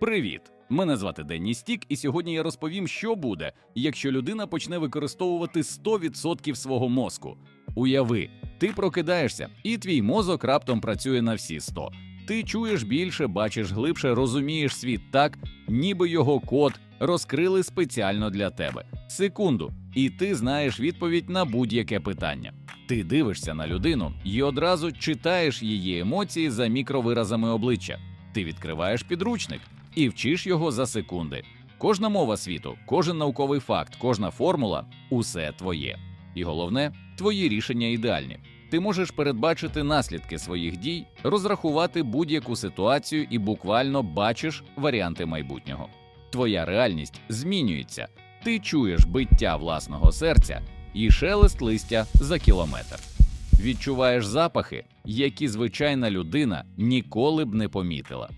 Привіт! Мене звати Денні Стік, і сьогодні я розповім, що буде, якщо людина почне використовувати 100% свого мозку. Уяви, ти прокидаєшся, і твій мозок раптом працює на всі 100. Ти чуєш більше, бачиш глибше, розумієш світ так, ніби його код розкрили спеціально для тебе. Секунду, і ти знаєш відповідь на будь-яке питання. Ти дивишся на людину і одразу читаєш її емоції за мікровиразами обличчя. Ти відкриваєш підручник і вчиш його за секунди. Кожна мова світу, кожен науковий факт, кожна формула усе твоє. І головне, твої рішення ідеальні. Ти можеш передбачити наслідки своїх дій, розрахувати будь-яку ситуацію і буквально бачиш варіанти майбутнього. Твоя реальність змінюється. Ти чуєш биття власного серця і шелест листя за кілометр. Відчуваєш запахи, які звичайна людина ніколи б не помітила.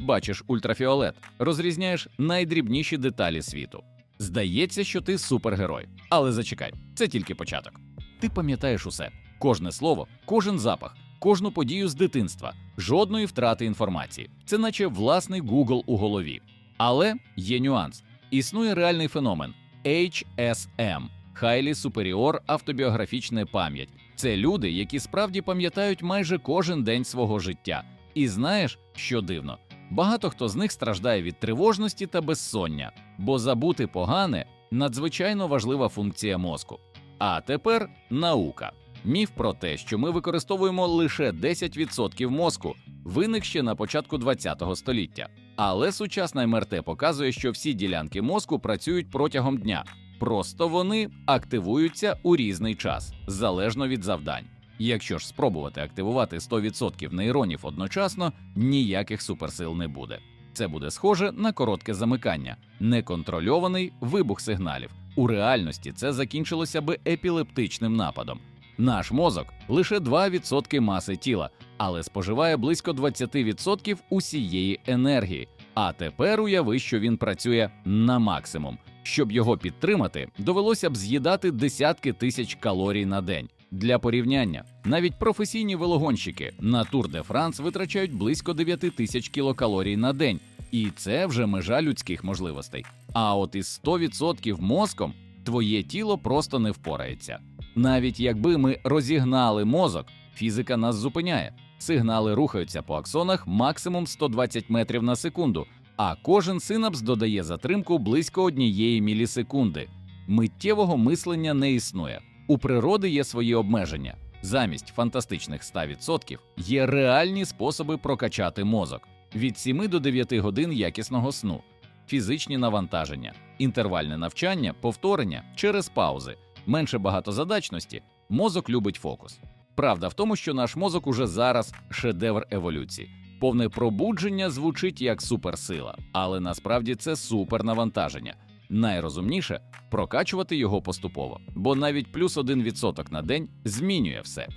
Бачиш ультрафіолет, розрізняєш найдрібніші деталі світу. Здається, що ти супергерой. Але зачекай, це тільки початок. Ти пам'ятаєш усе: кожне слово, кожен запах, кожну подію з дитинства, жодної втрати інформації. Це наче власний Google у голові. Але є нюанс: існує реальний феномен HSM – Highly Superior автобіографічна пам'ять. Це люди, які справді пам'ятають майже кожен день свого життя. І знаєш, що дивно? Багато хто з них страждає від тривожності та безсоння, бо забути погане надзвичайно важлива функція мозку. А тепер наука. Міф про те, що ми використовуємо лише 10% мозку, виник ще на початку ХХ століття. Але сучасна МРТ показує, що всі ділянки мозку працюють протягом дня. Просто вони активуються у різний час, залежно від завдань. Якщо ж спробувати активувати 100% нейронів одночасно, ніяких суперсил не буде. Це буде схоже на коротке замикання, неконтрольований вибух сигналів. У реальності це закінчилося би епілептичним нападом. Наш мозок лише 2% маси тіла, але споживає близько 20% усієї енергії. А тепер уяви, що він працює на максимум. Щоб його підтримати, довелося б з'їдати десятки тисяч калорій на день. Для порівняння, навіть професійні велогонщики на Тур де Франс витрачають близько 9 тисяч кілокалорій на день, і це вже межа людських можливостей. А от із 100% мозком твоє тіло просто не впорається. Навіть якби ми розігнали мозок, фізика нас зупиняє. Сигнали рухаються по аксонах максимум 120 метрів на секунду, а кожен синапс додає затримку близько однієї мілісекунди. Миттєвого мислення не існує. У природи є свої обмеження. Замість фантастичних 100% є реальні способи прокачати мозок від 7 до 9 годин якісного сну, фізичні навантаження, інтервальне навчання, повторення через паузи, менше багатозадачності. Мозок любить фокус. Правда в тому, що наш мозок уже зараз шедевр еволюції. Повне пробудження звучить як суперсила, але насправді це супернавантаження. Найрозумніше прокачувати його поступово, бо навіть плюс 1% на день змінює все.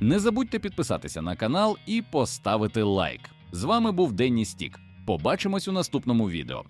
Не забудьте підписатися на канал і поставити лайк. З вами був Денні Стік. Побачимось у наступному відео.